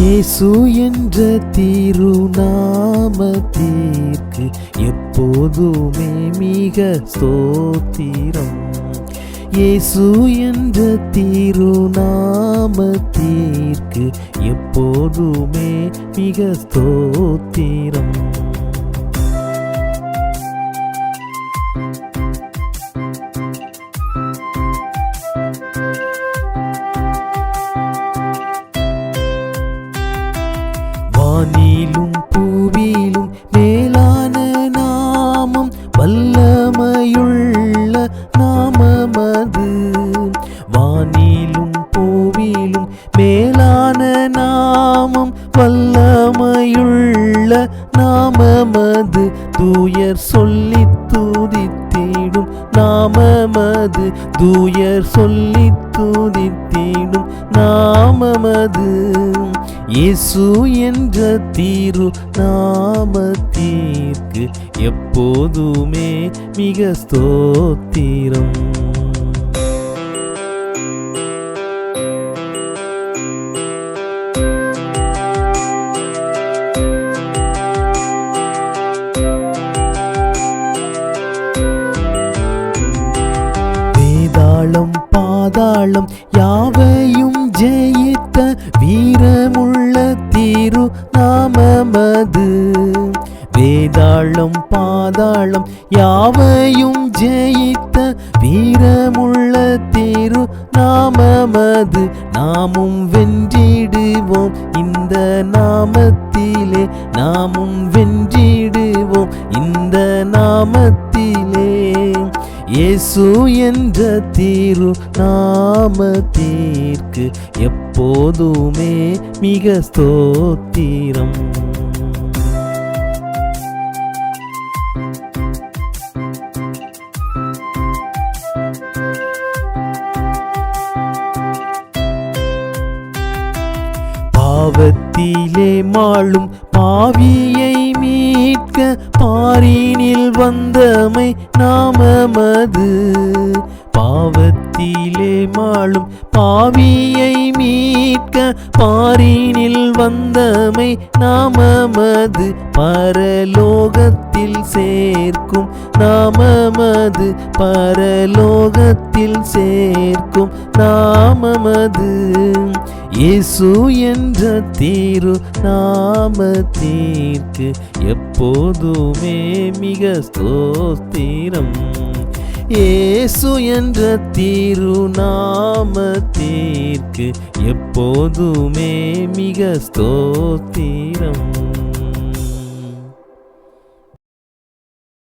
இயேசு என்ற திருநாமத்திற்கு எப்போதுமே மிக ஸ்தோத்திரம். இயேசு என்ற திருநாமத்திற்கு எப்போதுமே மிக ஸ்தோத்திரம். வானிலும் பூவிலும் மேலான நாமம் வல்லமையுள்ள நாமமது. வானிலும் பூவிலும் மேலான நாமம் வல்லமையுள்ள நாமமது. தூயர் சொல்லி துதித்திடும் நாமமது. தூயர் சொல்லி துதித்திடும் நாமமது. இயேசு என்ற தீரு நாமத்திற்கு எப்போதுமே மிக ஸ்தோத்திரம். பாதாளம் யாவையும் ஜெயித்த வீரமுள்ள தீரு நாமமது வேதாளம் பாதாளம் யாவையும் ஜெயித்த வீரமுள்ள தீரு நாமமது நாமும் வென்றிடுவோம் இந்த நாமத்திலே. நாமும் வென்றிடுவோம் இந்த நாமத்திலே. இயேசு என்ற தீரு நாமத்திற்கு எப்போதுமே மிக ஸ்தோத்திரம். பாவத்திலே மாளும் பாவியை மீட்க பாரினில் வந்தமை நாமமது. பாவத்திலே மாளும் பாவியை மீட்க பாரினில் வந்தமை நாமமது. பரலோகத்தில் சேர்க்கும் நாமமது. பரலோகத்தில் சேர்க்கும் நாமமது. இயேசு என்ற தீரு நாமத்திற்கு எப்போதுமே மிக ஸ்தோத்திரம். இயேசு என்ற தீரு நாமத்திற்கு எப்போதுமே மிக ஸ்தோத்திரம்.